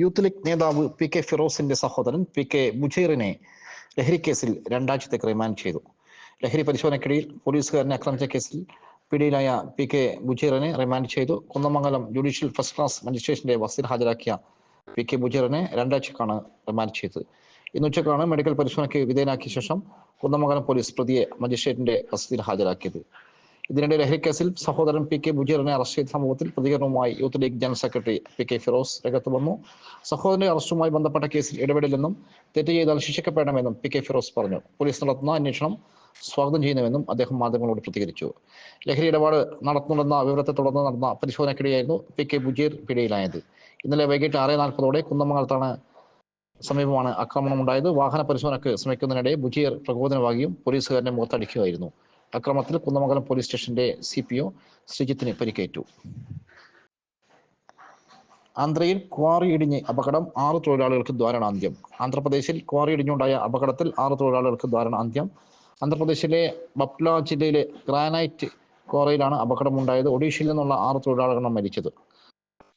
Youth league നേതാവ് P K ഫിറോസിന്റെ സഹോദരൻ പി കെ മുജീറിനെ ലഹരി കേസിൽ രണ്ടാഴ്ചത്തേക്ക് റിമാൻഡ് ചെയ്തു. ലഹരി പരിശോധനയ്ക്കിടയിൽ പോലീസുകാരനെ ആക്രമിച്ച കേസിൽ പിടിയിലായ പി കെ മുജീറിനെ റിമാൻഡ് ചെയ്തു. കുന്നമംഗലം ജുഡീഷ്യൽ ഫസ്റ്റ് ക്ലാസ് മജിസ്ട്രേറ്റിന്റെ വസതിയിൽ ഹാജരാക്കിയ പി കെ മുജീറിനെ രണ്ടാഴ്ചക്കാണ് റിമാൻഡ് ചെയ്തത്. ഇന്ന് ഉച്ചക്കാണ് മെഡിക്കൽ പരിശോധനയ്ക്ക് വിധേയനാക്കിയ ശേഷം കുന്നമംഗലം പോലീസ് പ്രതിയെ മജിസ്ട്രേറ്റിന്റെ വസതിയിൽ ഹാജരാക്കിയത്. ഇതിനിടെ ലഹരിക്കേസിൽ സഹോദരൻ പി കെ മുജീറിനെ അറസ്റ്റ് ചെയ്ത സംഭവത്തിൽ പ്രതികരണവുമായി youth league general secretary P K Firoz രംഗത്ത് വന്നു. സഹോദരന്റെ അറസ്റ്റുമായി ബന്ധപ്പെട്ട കേസിൽ ഇടപെടില്ലെന്നും തെറ്റ് ചെയ്താൽ ശിക്ഷിക്കപ്പെടണമെന്നും പി കെ ഫിറോസ് പറഞ്ഞു. പോലീസ് നടത്തുന്ന അന്വേഷണം സ്വാഗതം ചെയ്യുന്നുവെന്നും അദ്ദേഹം മാധ്യമങ്ങളോട് പ്രതികരിച്ചു. ലഹരി ഇടപാട് നടത്തുന്നുണ്ടെന്ന വിവരത്തെ തുടർന്ന് നടന്ന പരിശോധനയ്ക്കിടെയായിരുന്നു പി കെ മുജീർ പിടിയിലായത്. ഇന്നലെ വൈകിട്ട് ആറ് നാൽപ്പതോടെ കുന്നമംഗലത്താണ് സമീപമാണ് ആക്രമണം ഉണ്ടായത് വാഹന പരിശോധനയ്ക്ക് ശ്രമിക്കുന്നതിനിടെ മുജീർ പ്രകോപനമാകുകയും പോലീസുകാരനെ മുഖത്തടിക്കുകയായിരുന്നു. അക്രമത്തിൽ കുന്നമംഗലം പോലീസ് സ്റ്റേഷന്റെ സി പി ഒ ശ്രീജിത്തിന് പരിക്കേറ്റു. ആന്ധ്രയിൽ ക്വാറി ഇടിഞ്ഞ് അപകടം ആറ് തൊഴിലാളികൾക്ക് ദ്വാരണാന്ത്യം. ആന്ധ്രാപ്രദേശിൽ ക്വാറി ഇടിഞ്ഞുണ്ടായ അപകടത്തിൽ ആറ് തൊഴിലാളികൾക്ക് ദ്വാരണാന്ത്യം. ആന്ധ്രാപ്രദേശിലെ ബപ്ല ജില്ലയിലെ ഗ്രാനൈറ്റ് ക്വാറിയിലാണ് അപകടമുണ്ടായത്. ഒഡീഷയിൽ നിന്നുള്ള ആറ് തൊഴിലാളികളാണ് മരിച്ചത്.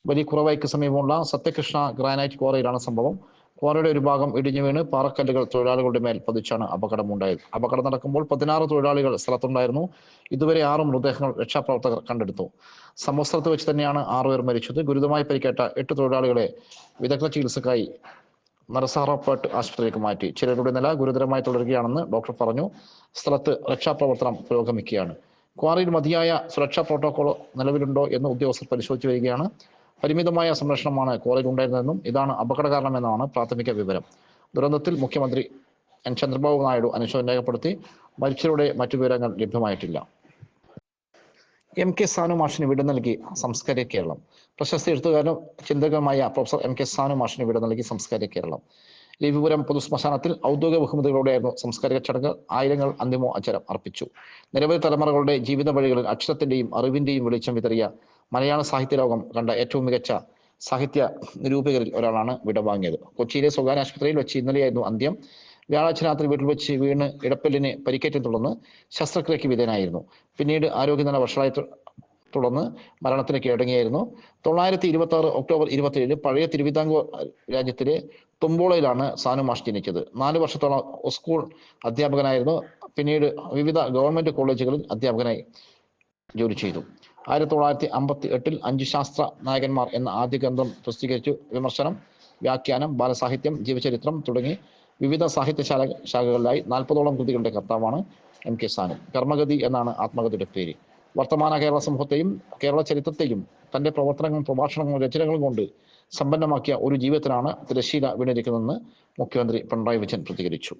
വലിയ കുറവായിക്ക് സമീപമുള്ള സത്യകൃഷ്ണ ഗ്രാനൈറ്റ് ക്വാറിയിലാണ് സംഭവം. ക്വാറിയുടെ ഒരു ഭാഗം ഇടിഞ്ഞു വീണ് പാറക്കല്ലുകൾ തൊഴിലാളികളുടെ മേൽ പതിച്ചാണ് അപകടമുണ്ടായത്. അപകടം നടക്കുമ്പോൾ പതിനാറ് തൊഴിലാളികൾ സ്ഥലത്തുണ്ടായിരുന്നു. ഇതുവരെ ആറ് മൃതദേഹങ്ങൾ രക്ഷാപ്രവർത്തകർ കണ്ടെടുത്തു. സംഭവസ്ഥലത്ത് വെച്ച് തന്നെയാണ് ആറുപേർ മരിച്ചത്. ഗുരുതരമായി പരിക്കേറ്റ എട്ട് തൊഴിലാളികളെ വിദഗ്ധ ചികിത്സക്കായി നരസാറപ്പേട്ട് ആശുപത്രിയിലേക്ക് മാറ്റി. ചിലരുടെ നില ഗുരുതരമായി തുടരുകയാണെന്ന് ഡോക്ടർ പറഞ്ഞു. സ്ഥലത്ത് രക്ഷാപ്രവർത്തനം പുരോഗമിക്കുകയാണ്. ക്വാറിയിൽ മതിയായ സുരക്ഷാ പ്രോട്ടോകോൾ നിലവിലുണ്ടോ എന്ന് ഉദ്യോഗസ്ഥർ പരിശോധിച്ചു വരികയാണ്. പരിമിതമായ സംരക്ഷണമാണ് കോളേജ് ഉണ്ടായിരുന്നതെന്നും ഇതാണ് അപകട കാരണമെന്നാണ് പ്രാഥമിക വിവരം. ദുരന്തത്തിൽ മുഖ്യമന്ത്രി എൻ. ചന്ദ്രബാബു നായിഡു അനുശോചനം രേഖപ്പെടുത്തി. മരിച്ചവരുടെ മറ്റു വിവരങ്ങൾ ലഭ്യമായിട്ടില്ല. എം. കെ. സാനു മാഷിന് വിട നൽകി സംസ്കാര കേരളം. പ്രശസ്ത എഴുത്തുകാരനും ചിന്തകനുമായ പ്രൊഫസർ എം. കെ. സാനു മാഷിന് വിട നൽകി സംസ്കാര കേരളം. രവിപുരം പൊതുശ്മശാനത്തിൽ ഔദ്യോഗിക ബഹുമതികളോടെയായിരുന്നു സംസ്കാരിക ചടങ്ങ് ആയിരങ്ങൾ അന്തിമോ അച്ചരം അർപ്പിച്ചു. നിരവധി തലമുറകളുടെ ജീവിത വഴികളിൽ അക്ഷരത്തിന്റെയും അറിവിന്റെയും വെളിച്ചം വിതറിയ മലയാള സാഹിത്യ ലോകം കണ്ട ഏറ്റവും മികച്ച സാഹിത്യ നിരൂപകരിൽ ഒരാളാണ് വിടവാങ്ങിയത്. കൊച്ചിയിലെ സ്വകാര്യ ആശുപത്രിയിൽ വെച്ച് ഇന്നലെയായിരുന്നു അന്ത്യം. വ്യാഴാഴ്ച രാത്രി വീട്ടിൽ വെച്ച് വീണ് ഇടപ്പല്ലിന് പരിക്കേറ്റം തുടർന്ന് ശസ്ത്രക്രിയയ്ക്ക് വിധേയനായിരുന്നു. പിന്നീട് ആരോഗ്യനില വഷളായി തുടർന്ന് മരണത്തിന് കീഴടങ്ങിയായിരുന്നു തൊള്ളായിരത്തി ഇരുപത്തി ആറ് ഒക്ടോബർ ഇരുപത്തിയേഴ് പഴയ തിരുവിതാംകൂർ രാജ്യത്തിലെ തുമ്പോളയിലാണ് സാനു മാഷ് ജനിച്ചത്. നാല് വർഷത്തോളം സ്കൂൾ അധ്യാപകനായിരുന്നു. പിന്നീട് വിവിധ ഗവൺമെന്റ് കോളേജുകളിൽ അധ്യാപകനായി. ജോലി ചെയ്തു. ആയിരത്തി തൊള്ളായിരത്തി അമ്പത്തി എട്ടിൽ അഞ്ച് ശാസ്ത്ര നായകന്മാർ എന്ന ആദ്യ ഗ്രന്ഥം പ്രസിദ്ധീകരിച്ചു. വിമർശനം വ്യാഖ്യാനം ബാലസാഹിത്യം ജീവചരിത്രം തുടങ്ങി വിവിധ സാഹിത്യ ശാല ശാഖകളിലായി നാൽപ്പതോളം കൃതികളുടെ കർത്താവാണ് എം കെ സാനു. കർമ്മഗതി എന്നാണ് ആത്മഗതിയുടെ പേര്. വർത്തമാന കേരള സമൂഹത്തെയും കേരള ചരിത്രത്തെയും തന്റെ പ്രവർത്തനങ്ങളും പ്രഭാഷണങ്ങളും രചനകളും കൊണ്ട് സമ്പന്നമാക്കിയ ഒരു ജീവിതത്തിനാണ് തിരശീല വീണിരിക്കുന്നതെന്ന് മുഖ്യമന്ത്രി പിണറായി വിജയൻ പ്രതികരിച്ചു.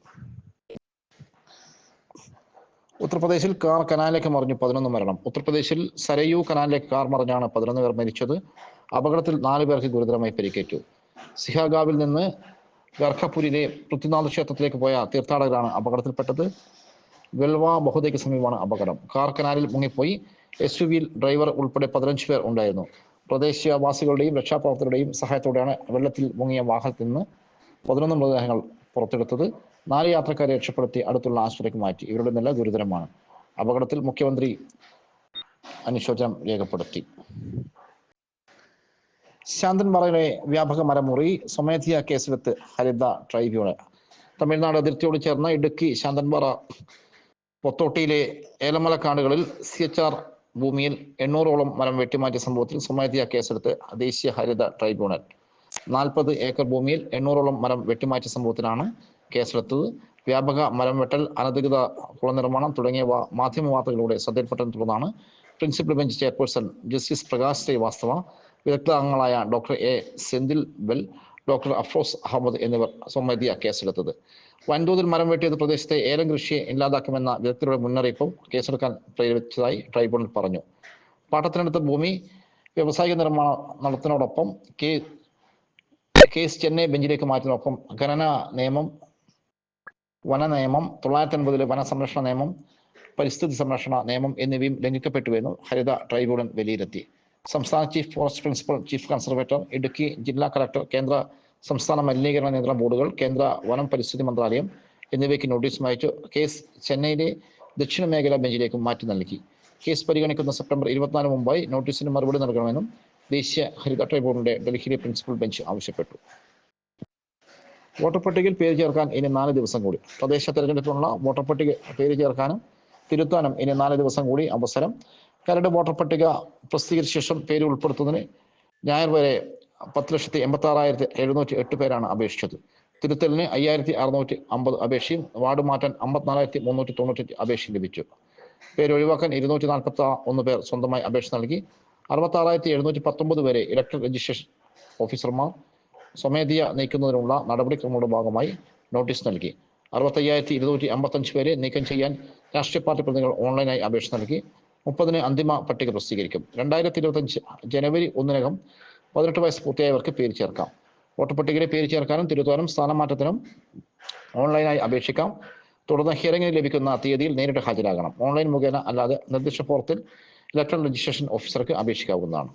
ഉത്തർപ്രദേശിൽ കാർ കനാലിലേക്ക് മറിഞ്ഞു പതിനൊന്ന് മരണം. ഉത്തർപ്രദേശിൽ സരയു കനാലിലേക്ക് കാർ മറിഞ്ഞാണ് പതിനൊന്ന് പേർ മരിച്ചത്. അപകടത്തിൽ നാല് പേർക്ക് ഗുരുതരമായി പരിക്കേറ്റു. സിഹാഗാവിൽ നിന്ന് ഗർഖപൂരിലെ പൃഥ്വിനാഥ് ക്ഷേത്രത്തിലേക്ക് പോയ തീർത്ഥാടകരാണ് അപകടത്തിൽപ്പെട്ടത്. വെൽവ ബഹുദയ്ക്ക് സമീപമാണ് അപകടം. കാർ കനാലിൽ മുങ്ങിപ്പോയി. എസ് യു വിയിൽ ഡ്രൈവർ ഉൾപ്പെടെ പതിനഞ്ച് പേർ ഉണ്ടായിരുന്നു. പ്രദേശവാസികളുടെയും രക്ഷാപ്രവർത്തകരുടെയും സഹായത്തോടെയാണ് വെള്ളത്തിൽ മുങ്ങിയ വാഹനത്തിൽ നിന്ന് പതിനൊന്ന് മൃതദേഹങ്ങൾ പുറത്തെടുത്തത്. നാല് യാത്രക്കാരെ രക്ഷപ്പെടുത്തി അടുത്തുള്ള ആശുപത്രിക്ക് മാറ്റി. ഇവരുടെ നില ഗുരുതരമാണ്. അപകടത്തിൽ മുഖ്യമന്ത്രി അനുശോചനം രേഖപ്പെടുത്തി. ശാന്തൻപാറയിലെ വ്യാപക മരമുറി സ്വമേധിയ കേസിലെത്ത് ഹരിത ട്രൈബ്യൂണൽ. തമിഴ്നാട് അതിർത്തിയോട് ചേർന്ന ഇടുക്കി ശാന്തൻപാറ പൊത്തോട്ടിയിലെ ഏലമല കാടുകളിൽ സി എച്ച് ആർ ഭൂമിയിൽ എണ്ണൂറോളം മരം വെട്ടിമാറ്റിയ സംഭവത്തിൽ സ്വമേധിയ കേസെടുത്ത് ദേശീയ ഹരിത ട്രൈബ്യൂണൽ. നാൽപ്പത് ഏക്കർ ഭൂമിയിൽ എണ്ണൂറോളം മരം വെട്ടിമാറ്റിയ സംഭവത്തിലാണ് കേസെടുത്തത് വ്യാപക മരം വെട്ടൽ അനധികൃത കുളനിർമ്മാണം തുടങ്ങിയവ മാധ്യമ വാർത്തകളിലൂടെ ശ്രദ്ധയിൽപ്പെട്ടതിനെ തുടർന്നാണ് principal bench chairperson justice Prakash Srivastava വിദഗ്ധ അംഗങ്ങളായ doctor A. Senthil Vel doctor Afroz Ahmed എന്നിവർ സ്വമേധിയ കേസെടുത്തത്. വൻതോതിൽ മരം വെട്ടിയത് പ്രദേശത്തെ ഏലം കൃഷിയെ ഇല്ലാതാക്കുമെന്ന വിദഗ്ധരുടെ മുന്നറിയിപ്പും കേസെടുക്കാൻ പ്രേരിപ്പിച്ചതായി ട്രൈബ്യൂണൽ പറഞ്ഞു. പാട്ടത്തിനടുത്ത ഭൂമി വ്യവസായിക നിർമ്മാണ നടത്തിനോടൊപ്പം കേസ് ചെന്നൈ ബെഞ്ചിലേക്ക് മാറ്റുന്നതിനൊപ്പം ഖനന നിയമം വന നിയമം തൊള്ളായിരത്തി അൻപതിലെ വനസംരക്ഷണ നിയമം പരിസ്ഥിതി സംരക്ഷണ നിയമം എന്നിവയും ലംഘിക്കപ്പെട്ടുവെന്ന് ഹരിത ട്രൈബ്യൂണൽ വിലയിരുത്തി സംസ്ഥാന chief forest principal chief conservator Idukki ജില്ലാ കളക്ടർ കേന്ദ്ര സംസ്ഥാന മലിനീകരണ നിയന്ത്രണ ബോർഡുകൾ കേന്ദ്ര വനം പരിസ്ഥിതി മന്ത്രാലയം എന്നിവയ്ക്ക് നോട്ടീസും അയച്ചു. കേസ് ചെന്നൈയിലെ ദക്ഷിണ മേഖലാ ബെഞ്ചിലേക്ക് മാറ്റി നൽകി. കേസ് പരിഗണിക്കുന്ന സെപ്റ്റംബർ ഇരുപത്തിനാല് മുമ്പായി നോട്ടീസിന് മറുപടി നൽകണമെന്നും ദേശീയ ഹരിത ട്രൈബ്യൂണലിന്റെ ഡൽഹിയിലെ പ്രിൻസിപ്പൽ ബെഞ്ച് ആവശ്യപ്പെട്ടു. വോട്ടർ പട്ടികയിൽ പേര് ചേർക്കാൻ ഇനി നാല് ദിവസം കൂടി. തദ്ദേശ തെരഞ്ഞെടുപ്പിനുള്ള വോട്ടർ പട്ടിക പേര് ചേർക്കാനും തിരുത്താനും ഇനി നാല് ദിവസം കൂടി അവസരം. കരട് വോട്ടർ പട്ടിക പ്രസിദ്ധീകരിച്ച ശേഷം പേര് ഉൾപ്പെടുത്തുന്നതിന് ഞായർ വരെ പത്ത് ലക്ഷത്തി എൺപത്തി ആറായിരത്തി എഴുന്നൂറ്റി എട്ട് പേരാണ് അപേക്ഷിച്ചത്. തിരുത്തലിന് അയ്യായിരത്തി അറുന്നൂറ്റി അമ്പത് അപേക്ഷയും വാർഡ് മാറ്റാൻ അമ്പത്തിനാലായിരത്തി മുന്നൂറ്റി തൊണ്ണൂറ്റി അപേക്ഷയും ലഭിച്ചു. പേര് ഒഴിവാക്കാൻ ഇരുന്നൂറ്റി നാൽപ്പത്തി ഒന്ന് പേർ സ്വന്തമായി അപേക്ഷ നൽകി. അറുപത്തി ആറായിരത്തി എഴുന്നൂറ്റി പത്തൊമ്പത് വരെ ഇലക്ട്രൽ രജിസ്ട്രേഷൻ ഓഫീസർമാർ സ്വമേധയ നീക്കുന്നതിനുള്ള നടപടിക്രമങ്ങളുടെ ഭാഗമായി നോട്ടീസ് നൽകി. അറുപത്തയ്യായിരത്തി ഇരുന്നൂറ്റി അമ്പത്തഞ്ച് പേരെ നീക്കം ചെയ്യാൻ രാഷ്ട്രീയ പാർട്ടി പ്രതിനിധികൾ ഓൺലൈനായി അപേക്ഷ നൽകി. മുപ്പതിന് അന്തിമ പട്ടിക പ്രസിദ്ധീകരിക്കും. രണ്ടായിരത്തി ഇരുപത്തഞ്ച് ജനുവരി ഒന്നിനകം പതിനെട്ട് വയസ്സ് പൂർത്തിയായവർക്ക് പേര് ചേർക്കാം. വോട്ടർ പട്ടികയിലെ പേര് ചേർക്കാനും തിരുത്താനും സ്ഥാനമാറ്റത്തിനും ഓൺലൈനായി അപേക്ഷിക്കാം. തുടർന്ന് ഹിയറിംഗിന് ലഭിക്കുന്ന തീയതിയിൽ നേരിട്ട് ഹാജരാകണം. ഓൺലൈൻ മുഖേന അല്ലാതെ നിർദ്ദിഷ്ട പോർത്തിൽ ഇലക്ട്രൽ രജിസ്ട്രേഷൻ ഓഫീസർക്ക് അപേക്ഷിക്കാവുന്നതാണ്.